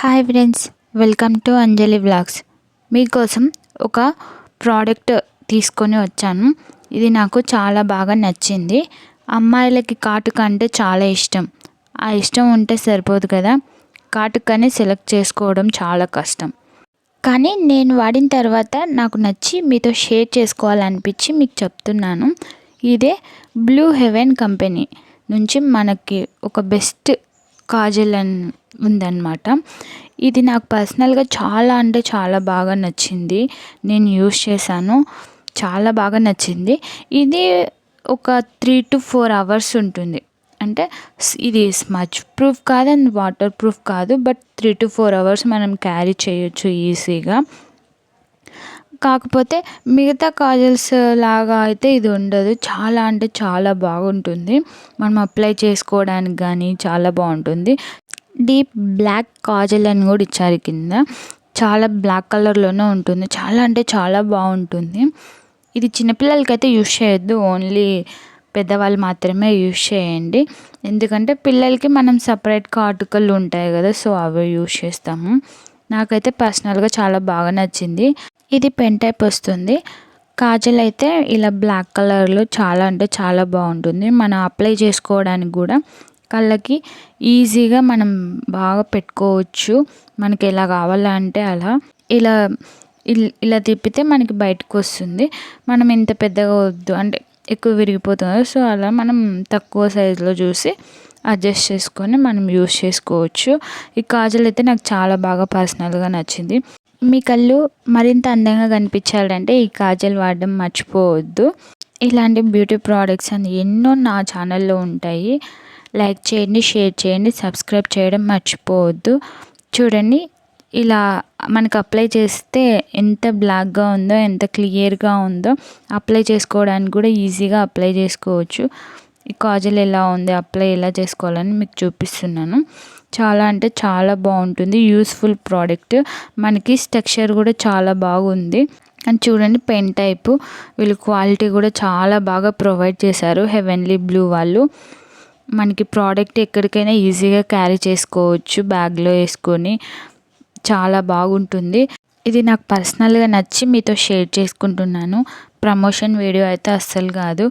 Hi friends welcome to Anjali blogs మీకోసం ఒక product తీసుకొని వచ్చాను. ఇది నాకు చాలా బాగా నచ్చింది. అమ్మాయిలకి కాటుక అంటే చాలా ఇష్టం. ఆ ఇష్టం ఉంటే సరిపోదు కదా. కాటుకని సెలెక్ట్ చేసుకోవడం చాలా కష్టం. కానీ నేను వాడిన తర్వాత నాకు నచ్చి మీతో షేర్ చేసుకోవాలనిపించి మీకు చెప్తున్నాను. ఇదే బ్లూ హెవెన్ కంపెనీ నుంచి మనకి ఒక బెస్ట్ కాజల్ అని ఉందన్నమాట. ఇది నాకు పర్సనల్గా చాలా అంటే చాలా బాగా నచ్చింది. నేను యూస్ చేశాను. చాలా బాగా నచ్చింది. ఇది ఒక త్రీ టు ఫోర్ అవర్స్ ఉంటుంది. అంటే ఇది స్మచ్ ప్రూఫ్ కాదు అండ్ వాటర్ ప్రూఫ్ కాదు. But three to four hours మనం క్యారీ చేయొచ్చు ఈజీగా. కాకపోతే మిగతా కాజల్స్ లాగా అయితే ఇది ఉండదు. చాలా అంటే చాలా బాగుంటుంది. మనం అప్లై చేసుకోవడానికి కానీ చాలా బాగుంటుంది. డీప్ బ్లాక్ కాజల్ అని కూడా ఇచ్చారు కింద. చాలా బ్లాక్ కలర్లోనే ఉంటుంది. చాలా అంటే చాలా బాగుంటుంది. ఇది చిన్నపిల్లలకైతే యూస్ చేయొద్దు. ఓన్లీ పెద్దవాళ్ళు మాత్రమే యూస్ చేయండి. ఎందుకంటే పిల్లలకి మనం సపరేట్గా కాటుకలు ఉంటాయి కదా సో అవి యూస్ చేస్తాము. నాకైతే పర్సనల్గా చాలా బాగా నచ్చింది. ఇది పెన్ టైప్ వస్తుంది. కాజల్ అయితే ఇలా బ్లాక్ కలర్లో చాలా అంటే చాలా బాగుంటుంది. మనం అప్లై చేసుకోవడానికి కూడా కళ్ళకి ఈజీగా మనం బాగా పెట్టుకోవచ్చు. మనకి ఎలా కావాలంటే అలా. ఇలా ఇలా తిప్పితే మనకి బయటకు వస్తుంది. మనం ఇంత పెద్దగా వద్దు. అంటే ఎక్కువ విరిగిపోతుంది. సో అలా మనం తక్కువ సైజులో చూసి అడ్జస్ట్ చేసుకొని మనం యూస్ చేసుకోవచ్చు. ఈ కాజల్ అయితే నాకు చాలా బాగా పర్సనల్గా నచ్చింది. మీ కళ్ళు మరింత అందంగా కనిపించాలంటే ఈ కాజల్ వాడడం మర్చిపోవద్దు. ఇలాంటి బ్యూటీ ప్రోడక్ట్స్ అని ఎన్నో నా ఛానల్లో ఉంటాయి. లైక్ చేయండి షేర్ చేయండి సబ్స్క్రైబ్ చేయడం మర్చిపోవద్దు. చూడండి ఇలా మనకు అప్లై చేస్తే ఎంత బ్లాక్గా ఉందో ఎంత క్లియర్గా ఉందో అప్లై చేసుకోవడానికి కూడా ఈజీగా అప్లై చేసుకోవచ్చు. ఈ కాజల్ ఎలా ఉంది అప్లై ఎలా చేసుకోవాలని మీకు చూపిస్తున్నాను. చాలా అంటే చాలా బాగుంటుంది యూస్ఫుల్ ప్రోడక్ట్. మనకి స్ట్రక్చర్ కూడా చాలా బాగుంది. అండ్ చూడండి పెన్ టైపు. వీళ్ళు క్వాలిటీ కూడా చాలా బాగా ప్రొవైడ్ చేశారు హెవెన్లీ బ్లూ వాళ్ళు. మనకి ప్రోడక్ట్ ఎక్కడికైనా ఈజీగా క్యారీ చేసుకోవచ్చు బ్యాగ్లో వేసుకొని. చాలా బాగుంటుంది. ఇది నాకు పర్సనల్గా నచ్చి మీతో షేర్ చేసుకుంటున్నాను. ప్రమోషన్ వీడియో అయితే అస్సలు కాదు.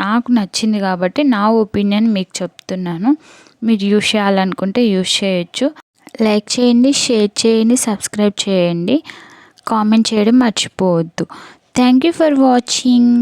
నాకు నచ్చింది కాబట్టి నా ఒపీనియన్ మీకు చెప్తున్నాను. మీరు యూస్ చేయాలనుకుంటే యూజ్ చేయొచ్చు. లైక్ చేయండి షేర్ చేయండి సబ్స్క్రైబ్ చేయండి. కామెంట్ చేయడం మర్చిపోవద్దు. Thank you for watching